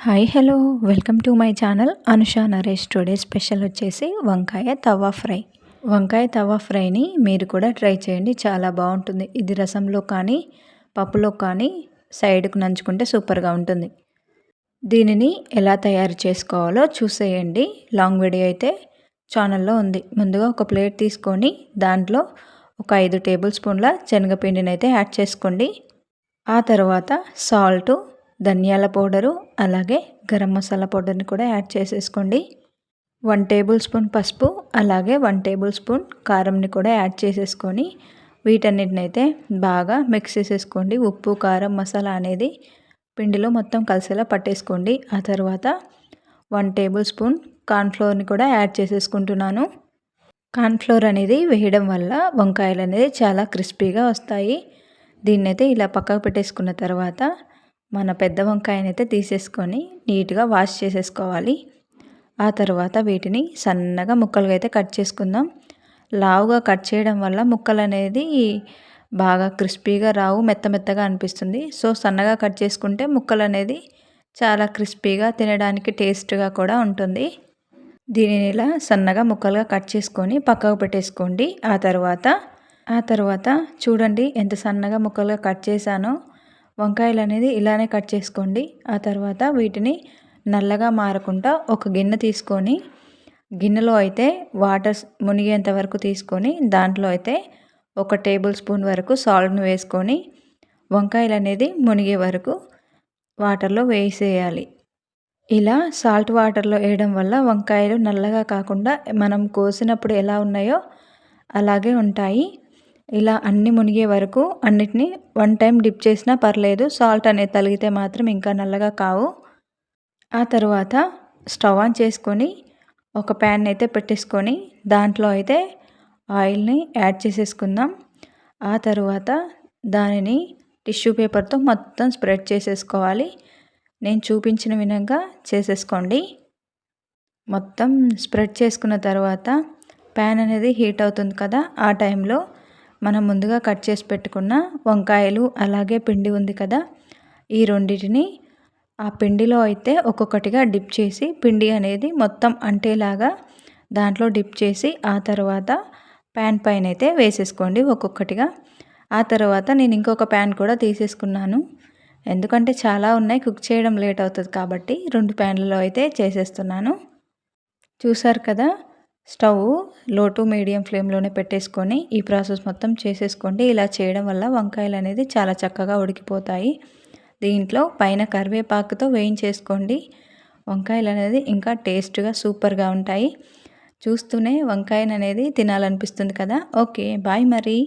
Hi hello. Welcome to my channel. Anusha Naresh today special వచ్చేసి వంకాయ తవా fry. వంకాయ తవా ఫ్రైని మీరు కూడా ట్రై చేయండి. చాలా బాగుంటుంది. ఇది రసంలో కానీ పప్పులో కానీ సైడ్కు నంచుకుంటే సూపర్గా ఉంటుంది. దీనిని ఎలా తయారు చేసుకోవాలో చూసేయండి. లాంగ్ వీడియో అయితే ఛానల్లో ఉంది. ముందుగా ఒక ప్లేట్ తీసుకొని దాంట్లో ఒక ఐదు టేబుల్ స్పూన్ల శనగపిండిని అయితే యాడ్ చేసుకోండి. ఆ తర్వాత సాల్టు ధనియాల పౌడరు అలాగే గరం మసాలా పౌడర్ని కూడా యాడ్ చేసేసుకోండి. వన్ టేబుల్ స్పూన్ పసుపు అలాగే వన్ టేబుల్ స్పూన్ కారంని కూడా యాడ్ చేసేసుకొని వీటన్నిటినైతే బాగా మిక్స్ చేసేసుకోండి. ఉప్పు కారం మసాలా అనేది పిండిలో మొత్తం కలిసేలా పట్టేసుకోండి. ఆ తర్వాత వన్ టేబుల్ స్పూన్ కార్న్ఫ్లోర్ని కూడా యాడ్ చేసేసుకుంటున్నాను. కార్న్ఫ్లోర్ అనేది వేయడం వల్ల వంకాయలు అనేది చాలా క్రిస్పీగా వస్తాయి. దీన్నైతే ఇలా పక్కకు పెట్టేసుకున్న తర్వాత మన పెద్ద వంకాయనైతే తీసేసుకొని నీట్గా వాష్ చేసేసుకోవాలి. ఆ తర్వాత వీటిని సన్నగా ముక్కలుగా అయితే కట్ చేసుకుందాం. లావుగా కట్ చేయడం వల్ల ముక్కలు అనేది బాగా క్రిస్పీగా రావు మెత్త మెత్తగా అనిపిస్తుంది. సో సన్నగా కట్ చేసుకుంటే ముక్కలు అనేది చాలా క్రిస్పీగా తినడానికి టేస్ట్గా కూడా ఉంటుంది. దీనిని ఇలా సన్నగా ముక్కలుగా కట్ చేసుకొని పక్కకు పెట్టేసుకోండి. ఆ తర్వాత ఆ తర్వాత చూడండి ఎంత సన్నగా ముక్కలుగా కట్ చేశానో. వంకాయలు అనేది ఇలానే కట్ చేసుకోండి. ఆ తర్వాత వీటిని నల్లగా మారకుండా ఒక గిన్నె తీసుకొని గిన్నెలో అయితే వాటర్ మునిగేంత వరకు తీసుకొని దాంట్లో అయితే ఒక టేబుల్ స్పూన్ వరకు సాల్ట్ను వేసుకొని వంకాయలు అనేది మునిగే వరకు వాటర్లో వేసేయాలి. ఇలా సాల్ట్ వాటర్లో వేయడం వల్ల వంకాయలు నల్లగా కాకుండా మనం కోసినప్పుడు ఎలా ఉన్నాయో అలాగే ఉంటాయి. ఇలా అన్ని మునిగే వరకు అన్నిటినీ వన్ టైం డిప్ చేసినా పర్లేదు. సాల్ట్ అనేది తలిగితే మాత్రం ఇంకా నల్లగా కావు. ఆ తర్వాత స్టవ్ ఆన్ చేసుకొని ఒక ప్యాన్ అయితే పెట్టేసుకొని దాంట్లో అయితే ఆయిల్ని యాడ్ చేసేసుకుందాం. ఆ తర్వాత దానిని టిష్యూ పేపర్తో మొత్తం స్ప్రెడ్ చేసేసుకోవాలి. నేను చూపించిన విధంగా చేసేసుకోండి. మొత్తం స్ప్రెడ్ చేసుకున్న తర్వాత ప్యాన్ అనేది హీట్ అవుతుంది కదా ఆ టైంలో మనం ముందుగా కట్ చేసి పెట్టుకున్న వంకాయలు అలాగే పిండి ఉంది కదా ఈ రెండింటిని ఆ పిండిలో అయితే ఒక్కొక్కటిగా డిప్ చేసి పిండి అనేది మొత్తం అంటేలాగా దాంట్లో డిప్ చేసి ఆ తర్వాత ప్యాన్ పైన అయితే వేసేసుకోండి ఒక్కొక్కటిగా. ఆ తర్వాత నేను ఇంకొక ప్యాన్ కూడా తీసేసుకున్నాను. ఎందుకంటే చాలా ఉన్నాయి కుక్ చేయడం లేట్ అవుతుంది కాబట్టి రెండు ప్యాన్లలో అయితే చేసేస్తున్నాను. చూసారు కదా స్టవ్లో టు మీడియం ఫ్లేమ్లోనే పెట్టేసుకొని ఈ ప్రాసెస్ మొత్తం చేసేసుకోండి. ఇలా చేయడం వల్ల వంకాయలు అనేది చాలా చక్కగా ఉడికిపోతాయి. దీంట్లో పైన కరివేపాకుతో వేయించేసుకోండి. వంకాయలు అనేది ఇంకా టేస్ట్గా సూపర్గా ఉంటాయి. చూస్తూనే వంకాయను అనేది తినాలనిపిస్తుంది కదా. ఓకే బాయ్ మరి.